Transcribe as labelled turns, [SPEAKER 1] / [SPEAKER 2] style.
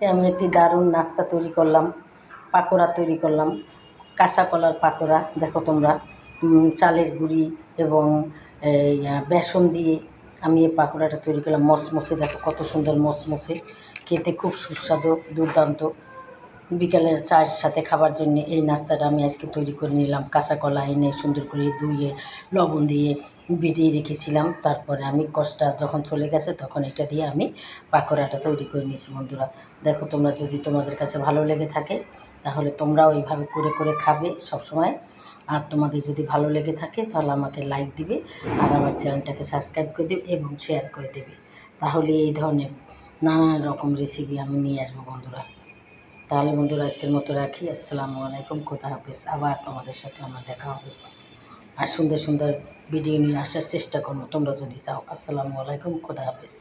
[SPEAKER 1] আমি একটি দারুণ নাস্তা তৈরি করলাম, পাকোড়া তৈরি করলাম, কাঁচা কলার পাকোড়া, দেখো তোমরা চালের গুঁড়ি এবং বেসন দিয়ে আমি এই পাকোড়াটা তৈরি করলাম। মসমসে দেখো কত সুন্দর মসমসে খেতে খুব সুস্বাদু, দুর্দান্ত। বিকালের চায়ের সাথে খাবার জন্য এই নাস্তাটা আমি আজকে তৈরি করে নিলাম। কাঁচা কলা এনে সুন্দর করে ধুয়ে, লবণ দিয়ে ভিজিয়ে রেখেছিলাম। তারপরে আমি কষটা যখন চলে গেছে তখন এটা দিয়ে আমি পাকোড়াটা তৈরি করে নিয়েছি বন্ধুরা। দেখো তোমরা যদি তোমাদের কাছে ভালো লেগে থাকে, তাহলে তোমরাও এইভাবে করে করে খাবে সবসময়। আর তোমাদের যদি ভালো লেগে থাকে, তাহলে আমাকে লাইক দিবে আর আমার চ্যানেলটাকে সাবস্ক্রাইব করে দেবে এবং শেয়ার করে দেবে। তাহলে এই ধরনের নানান রকম রেসিপি আমি নিয়ে আসব বন্ধুরা। তাহলে বন্ধুরা, আজকের মতো রাখি। আসসালামু আলাইকুম। খোদা হাফেজ। আবার তোমাদের সাথে আমার দেখা হবে। আর সুন্দর সুন্দর ভিডিও নিয়ে আসার চেষ্টা করব। তোমরা যদি চাও। আসসালামু আলাইকুম। খোদা হাফেজ।